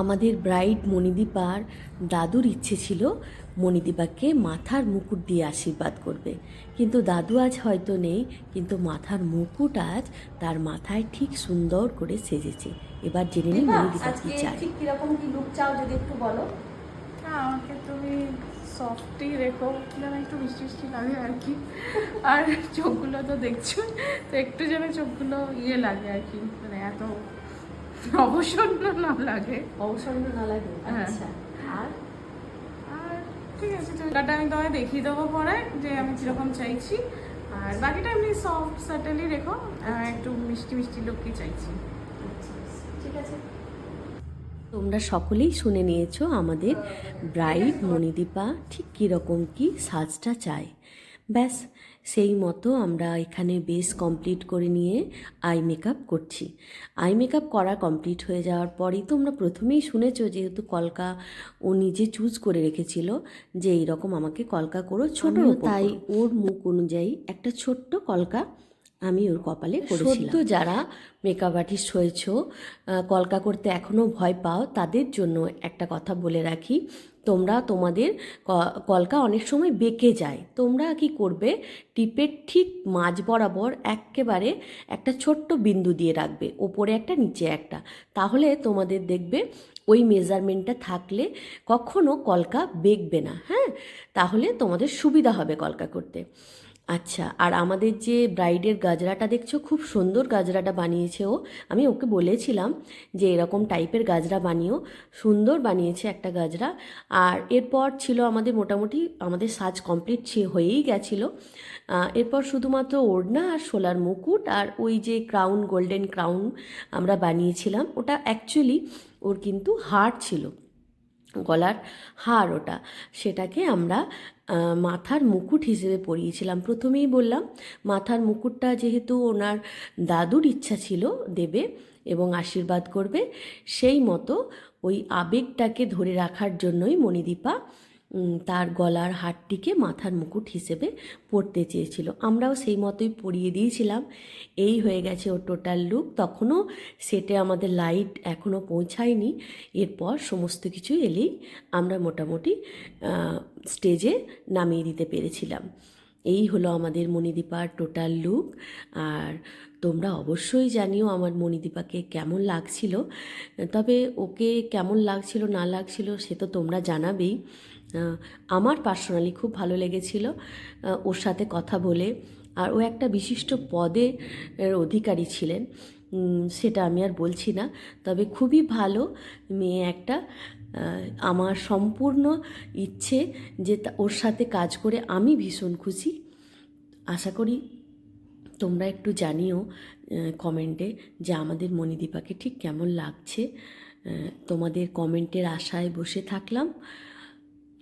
আমাদের ব্রাইড মণিদীপার দাদুর ইচ্ছে ছিল মণিদীপাকে মাথার মুকুট দিয়ে আশীর্বাদ করবে। কিন্তু দাদু আজ হয়তো নেই কিন্তু মাথার মুকুট আজ তার মাথায় ঠিক সুন্দর করে সেজেছে। এবার জেনে নিই মণিদীপা কি চায়। ঠিক কীরকম কি লুক চাও যদি একটু বলো? আমাকে তুমি সফটই রেখো যেন একটু মিষ্টি মিষ্টি লাগে আর কি। আর চোখগুলো তো দেখছ তো একটু যেন চোখগুলো ইয়ে লাগে আর কি মানে এত অবসন্ন না লাগে। অবসন্ন না লাগে? হ্যাঁ। আচ্ছা। আর? আর ঠিক আছে চুলকাটা আমি তোমায় দেখিয়ে দেবো পরে যে আমি কীরকম চাইছি। আর বাকিটা এমনি সফট সাটেলই রেখো। একটু মিষ্টি মিষ্টি লোকই চাইছি। আচ্ছা, ঠিক আছে। তোমরা সকলেই শুনে নিয়েছো আমাদের ব্রাইড মণিদীপা ঠিক কীরকম কি সাজটা চায়। ব্যাস সেই মতো আমরা এখানে বেস কমপ্লিট করে নিয়ে আই মেকআপ করছি। আই মেকআপ করা কমপ্লিট হয়ে যাওয়ার পরই তোমরা প্রথমেই শুনেছো যেহেতু কলকা ও নিজে চুজ করে রেখেছিল যে এইরকম আমাকে কলকা করো ছোট তাই ওর মুখ অনুযায়ী একটা ছোট্ট কলকা আমি ওর কপালে করেছিলাম। সদ্য যারা মেকআপ আর্টিস্ট হয়েছ কলকা করতে এখনও ভয় পাও তাদের জন্য একটা কথা বলে রাখি। তোমরা তোমাদের ক- কলকা অনেক সময় বেঁকে যায়। তোমরা কি করবে? টিপের ঠিক মাঝ বরাবর একেবারে একটা ছোট্ট বিন্দু দিয়ে রাখবে ওপরে একটা নিচে একটা। তাহলে তোমাদের দেখবে ওই মেজারমেন্টটা থাকলে কখনো কলকা বেঁকবে না হ্যাঁ? তাহলে তোমাদের সুবিধা হবে কলকা করতে। আচ্ছা আর আমাদের যে ব্রাইডের গাজরাটা দেখছ, খুব সুন্দর গাজরাটা বানিয়েছে ও। আমি ওকে বলেছিলাম যে এরকম টাইপের গাজরা বানিও, সুন্দর বানিয়েছে একটা গাজরা। আর এরপর ছিল আমাদের মোটামুটি, আমাদের সাজ কমপ্লিট হয়েই গেছিল। এরপর শুধুমাত্র ওড়না আর সোলার মুকুট আর ওই যে ক্রাউন, গোল্ডেন ক্রাউন আমরা বানিয়েছিলাম। ওটা অ্যাকচুয়ালি ওর কিন্তু হার ছিল। গলার হার ওটা, সেটাকে আমরা মাথার মুকুট হিসেবে পরিয়েছিলাম। প্রথমেই বললাম, মাথার মুকুটটা যেহেতু ওনার দাদুর ইচ্ছা ছিল দেবে এবং আশীর্বাদ করবে, সেই মতো ওই আবেগটাকে ধরে রাখার জন্যই মণিদীপা তার গলার হারটিকে মাথার মুকুট হিসেবে পরতে চেয়েছিল। আমরাও সেই মতোই পরিয়ে দিয়েছিলাম। এই হয়ে গেছে ওর টোটাল লুক তখনও সেটে আমাদের লাইট এখনও পৌঁছায়নি। এরপর সমস্ত কিছু এলেই আমরা মোটামুটি স্টেজে নামিয়ে দিতে পেরেছিলাম। এই হলো আমাদের মণিদীপার টোটাল লুক আর তোমরা অবশ্যই জানিও আমার মণিদীপাকে কেমন লাগছিল। তবে ওকে কেমন লাগছিল, না লাগছিল সে তো তোমরা জানাবেই। আমার পার্সোনালি খুব ভালো লেগেছিল ওর সাথে কথা বলে। আর ও একটা বিশিষ্ট পদের অধিকারী ছিলেন। সেটা আমি আর বলছি না। তবে খুবই ভালো মেয়ে একটা আমার সম্পূর্ণ ইচ্ছে যে ওর সাথে কাজ করে আমি ভীষণ খুশি। আশা করি তোমরা একটু জানিও কমেন্টে যে আমাদের মণিদীপাকে ঠিক কেমন লাগছে। তোমাদের কমেন্টের আশায় বসে থাকলাম।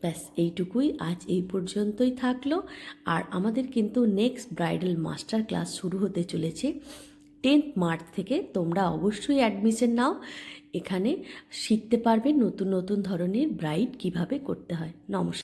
ব্যাস, এইটুকুই। আজ এই পর্যন্তই থাকল। আর আমাদের কিন্তু নেক্সট ব্রাইডাল মাস্টার ক্লাস শুরু হতে চলেছে। টেন্থ মার্চ থেকে তোমরা অবশ্যই অ্যাডমিশন নাও। এখানে শিখতে পারবে নতুন নতুন ধরনের ব্রাইড কীভাবে করতে হয়। নমস্কার।